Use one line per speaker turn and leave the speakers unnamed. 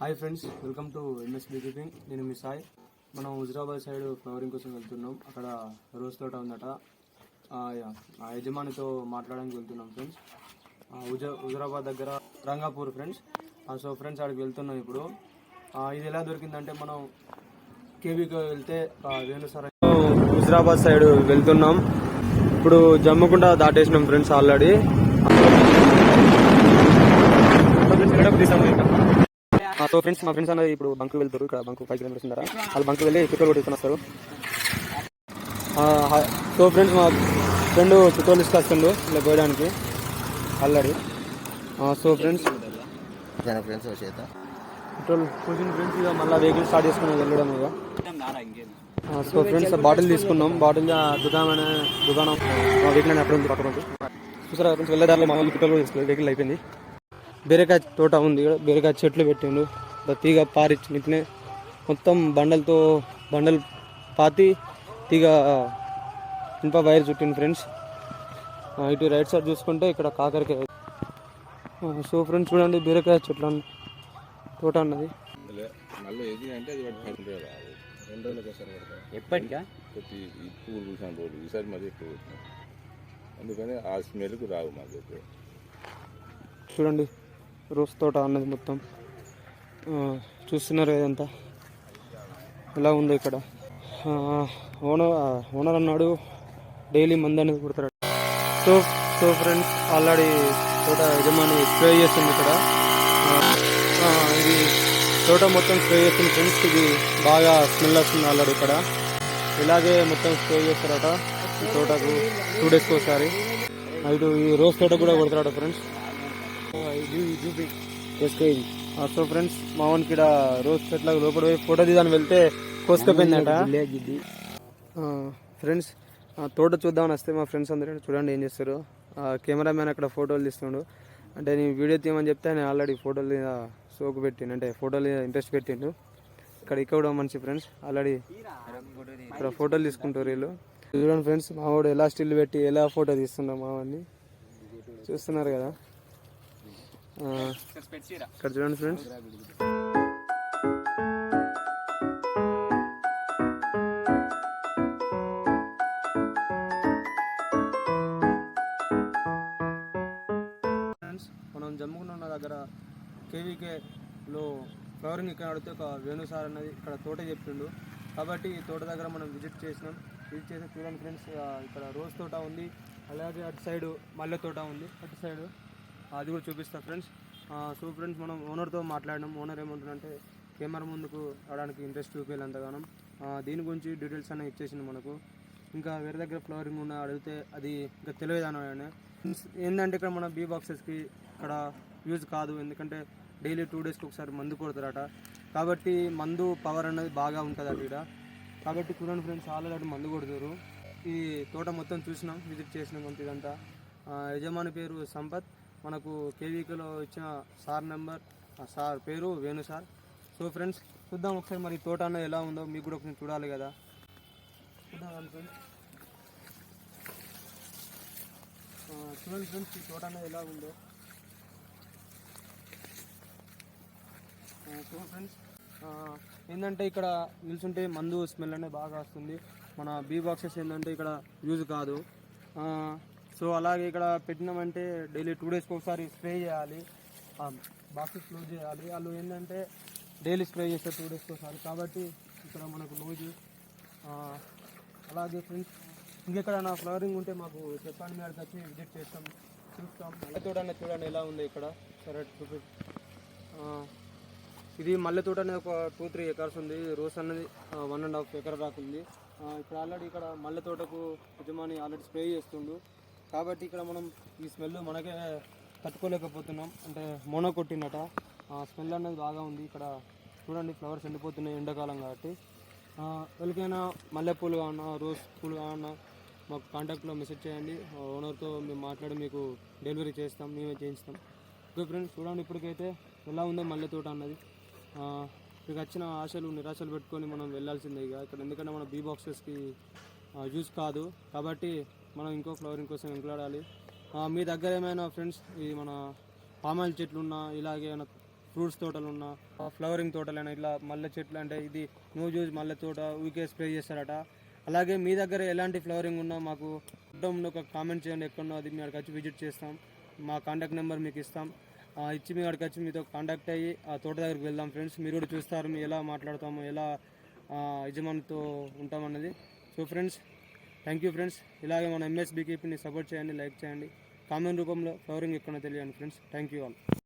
Hi friends welcome to MS beekeeping నేను మీ సాయి. మనం హుజరాబాద్ సైడ్ ఫ్లవరింగ్ కోసం వెళ్తున్నాం. అక్కడ రోజ్ తోట ఉందట. ఆ, యజమానితో మాట్లాడడానికి వెళ్తున్నాం ఫ్రెండ్స్. హుజ హుజరాబాద్ దగ్గర రంగాపూర్ ఫ్రెండ్స్. ఆ, సో ఫ్రెండ్స్ అక్కడికి వెళ్తున్నాం ఇప్పుడు. ఇది ఎలా దొరికిందంటే మనం కేవీకి వెళ్తే ఆ, వేణు సార్ హుజరాబాద్ సైడ్ వెళ్తున్నాం. ఇప్పుడు జమ్ముకుంట దాటేసినాం ఫ్రెండ్స్ ఆల్రెడీ. సో ఫ్రెండ్స్ మా ఫ్రెండ్స్ అనేది ఇప్పుడు బంక్ వెళ్తారు. ఇక్కడ బంక్ ఫైవ్ కిలోమీటర్స్ ఉన్నారా వాళ్ళు బంక్ వెళ్ళి పెట్రోల్ కొట్టుకుని వస్తారు. సో ఫ్రెండ్స్ మా ఫ్రెండ్ పెట్రోల్ తీసుకొస్తుండు ఇలా పోయడానికి. ఆల్రెడీ. So friends.
చేత.
పెట్రోల్ కూర్చుని ఫ్రెండ్స్ ఇక మళ్ళీ వెహికల్ స్టార్ట్ చేసుకుని వెళ్ళడం ఇక. సో ఫ్రెండ్స్ బాటిల్ తీసుకున్నాం. బాటిల్ దుకాణం దుకాణం వెహికల్ అని అక్కడ ఉంది పక్కన చూసారా ఫ్రెండ్స్ వెళ్ళేదారిలో మా వాళ్ళు పెట్రోల్ వెహికల్ అయిపోయింది. బీరకాయ తోట ఉంది ఇక్కడ. బీరకాయ చెట్లు పెట్టిండు. తీగ పారిచ్చి నిట్నే మొత్తం బండలతో బండలు పాతి తీగ ఇనుప వైర్ చుట్టింది ఫ్రెండ్స్. ఇటు రైట్ సైడ్ చూసుకుంటే ఇక్కడ కాకరకాయ. సో ఫ్రెండ్స్ చూడండి బీరకాయ చెట్లు అన్న- తోట అన్నది.
మళ్ళీ రోజు
రోస్ తోట అన్నది మొత్తం. ఆ, చూస్తున్నారు ఇదంతా ఎలా ఉందో ఇక్కడ. ఆ, ఓనర్ ఓనర్ అన్నాడు డైలీ మంది అనేది కుడతాడు. సో సో ఫ్రెండ్స్ ఆల్రెడీ తోట యజమాని స్ప్రే చేస్తుంది ఇక్కడ. ఆ, ఇది తోట మొత్తం స్ప్రే చేస్తుంది ఫ్రెండ్స్. ఇది బాగా స్మెల్ వస్తుంది ఆల్రెడీ ఇక్కడ. ఇలాగే మొత్తం స్ప్రే చేస్తారట ఈ తోటకు. టూ డేస్కి ఒకసారి. ఇటు ఈ రోజ్ తోట కూడా కొడతాడు ఫ్రెండ్స్. సో ఫ్రెండ్స్ మా వానికి ఇక్కడ రోజ్ చెట్ల లోపల పోయి ఫోటో తీద్దాని వెళ్తే కోసుకపోయిందట. ఫ్రెండ్స్ తోట చూద్దామని వస్తే మా ఫ్రెండ్స్ అందరూ చూడండి ఏం చేస్తారు. కెమెరామ్యాన్ అక్కడ ఫోటోలు తీస్తుండు అంటే నేను వీడియో తీయమని చెప్తే నేను ఆల్రెడీ ఫోటోలు మీద సోకు పెట్టిండు. అంటే ఫోటోలు ఇంట్రెస్ట్ పెట్టిండు. ఇక్కడ ఇక్కడ కూడా మంచి ఫ్రెండ్స్ ఆల్రెడీ ఇక్కడ ఫోటోలు తీసుకుంటారు వీళ్ళు. చూడండి ఫ్రెండ్స్ మా వాడు ఎలా స్టిల్ పెట్టి ఎలా ఫోటో తీస్తున్నాం మా వాడిని చూస్తున్నారు కదా. ఇక్కడ చూడండి ఫ్రెండ్స్. ఫ్రెండ్స్ మనం జమ్ముకున్న ఉన్న దగ్గర కేవీకేలో ఫ్లవరింగ్ ఇక్కడ అడిగితే ఒక వేణు సార్ అన్నది ఇక్కడ తోట చెప్పిండు. కాబట్టి ఈ తోట దగ్గర మనం విజిట్ చేసినాం. విజిట్ చేసి చూడండి ఫ్రెండ్స్ ఇక్కడ రోజ్ తోట ఉంది. అలాగే అటు సైడ్ మల్లె తోట ఉంది. అటు సైడ్ అది కూడా చూపిస్తా ఫ్రెండ్స్. సో ఫ్రెండ్స్ మనం ఓనర్తో మాట్లాడినాం ఓనర్ ఏమంటారంటే కెమెరా ముందుకు రావడానికి ఇంట్రెస్ట్ చూపించాలి అంతగానం. దీని గురించి డీటెయిల్స్ అనేవి ఇచ్చేసింది మనకు. ఇంకా వేరే దగ్గర ఫ్లవరింగ్ ఉన్న అడిగితే అది ఇంకా తెలియదు అని ఏంటంటే ఇక్కడ మన బీ బాక్సెస్కి ఇక్కడ యూజ్ కాదు. ఎందుకంటే డైలీ టూ డేస్కి ఒకసారి మందు కొడతారట. కాబట్టి మందు పవర్ అనేది బాగా ఉంటుంది అటు ఇక్కడ కాబట్టి చూడండి ఫ్రెండ్స్ ఆల్రెడీ మందు కొడతారు ఈ తోట మొత్తం చూసినాం విజిట్ చేసినాం అంత ఇదంతా. యజమాని పేరు సంపత్. మనకు కేవీకేలో ఇచ్చిన సార్ నెంబర్ ఆ సార్ పేరు వేణు సార్. సో ఫ్రెండ్స్ చూద్దాం ఒకసారి మరి తోట అన్న ఎలా ఉందో మీకు కూడా ఒకసారి చూడాలి కదా. చూద్దాం ఫ్రెండ్స్. చూడండి ఫ్రెండ్స్ ఈ తోట అన్న ఎలా ఉందో. సో ఫ్రెండ్స్ ఏంటంటే ఇక్కడ నిల్చుంటే మందు స్మెల్ అనేది బాగా వస్తుంది. మన బీ బాక్సెస్ ఏంటంటే ఇక్కడ యూజ్ కాదు. సో అలాగే ఇక్కడ పెట్టినామంటే డైలీ టూ డేస్కి ఒకసారి స్ప్రే చేయాలి. బాక్సెస్ క్లోజ్ చేయాలి. వాళ్ళు ఏంటంటే డైలీ స్ప్రే చేస్తారు టూ డేస్కి ఒకసారి. కాబట్టి ఇక్కడ మనకు రోజు అలాగే ఫ్రెండ్స్ ఇంకెక్కడైనా ఫ్లవరింగ్ ఉంటే మాకు చెప్పండి మీరు వచ్చి విజిట్ చేస్తాం చూస్తాం. మల్లె తోట అనేది చూడండి ఎలా ఉంది ఇక్కడ. సరే చూపి ఇది మల్లె తోట అనేది ఒక టూ త్రీ ఎకర్స్ ఉంది. రోస్ అనేది వన్ అండ్ హాఫ్ ఎకర్ దాకా ఉంది. ఇక్కడ ఆల్రెడీ ఇక్కడ మల్లె తోటకు యజమాని ఆల్రెడీ స్ప్రే చేస్తుండు. కాబట్టి ఇక్కడ మనం ఈ స్మెల్ మనకే తట్టుకోలేకపోతున్నాం. అంటే మొన కొట్టినట ఆ స్మెల్ అనేది బాగా ఉంది. ఇక్కడ చూడండి ఫ్లవర్స్ ఎండిపోతున్నాయి ఎండాకాలం కాబట్టి. ఆ, ఎవరికైనా మల్లెపూలు కావాలన్నా రోజ్ పూలు కావాలన్నా మాకు కాంటాక్ట్లో మెసేజ్ చేయండి. ఓనర్తో మేము మాట్లాడి మీకు డెలివరీ చేస్తాం. మేమే చేయిస్తాం. ఓకే ఫ్రెండ్స్ చూడండి ఇప్పటికైతే ఎలా ఉందో మల్లె తోట అన్నది. మీకు వచ్చిన ఆశలు నిరాశలు పెట్టుకొని మనం వెళ్ళాల్సిందే ఇక. ఇక్కడ ఎందుకంటే మన బీ బాక్సెస్కి యూజ్ కాదు. కాబట్టి మనం ఇంకో ఫ్లవరింగ్ కోసం వెంకలాడాలి. మీ దగ్గర ఏమైనా ఫ్రెండ్స్ ఈ మన పామాయిల్ చెట్లు ఉన్నా ఇలాగే ఏమైనా ఫ్రూట్స్ తోటలు ఉన్నా ఫ్లవరింగ్ తోటలైనా ఇట్లా మల్లె చెట్లు అంటే ఇది నో యూజ్ మల్లె తోట ఊకే స్ప్రే చేస్తారట. అలాగే మీ దగ్గర ఎలాంటి ఫ్లవరింగ్ ఉన్నా మాకు కుటుంబంలో ఒక కామెంట్ చేయండి ఎక్కడో అది మీ అక్కడికి వచ్చి విజిట్ చేస్తాం. మా కాంటాక్ట్ నెంబర్ మీకు ఇస్తాం. ఇచ్చి మీ అక్కడికి వచ్చి మీతో కాంటాక్ట్ అయ్యి ఆ తోట దగ్గరికి వెళ్దాం ఫ్రెండ్స్ మీరు కూడా చూస్తారు మేము ఎలా మాట్లాడతాము ఎలా యజమానితో ఉంటామన్నది. So friends thank you friends ఇలాగే మన ఎంఎస్బీకేపీని సపోర్ట్ చేయండి లైక్ చేయండి. కామెంట్ రూపంలో ఫ్లవరింగ్ ఎక్కడ తెలియండి ఫ్రెండ్స్ థ్యాంక్ యూ ఆల్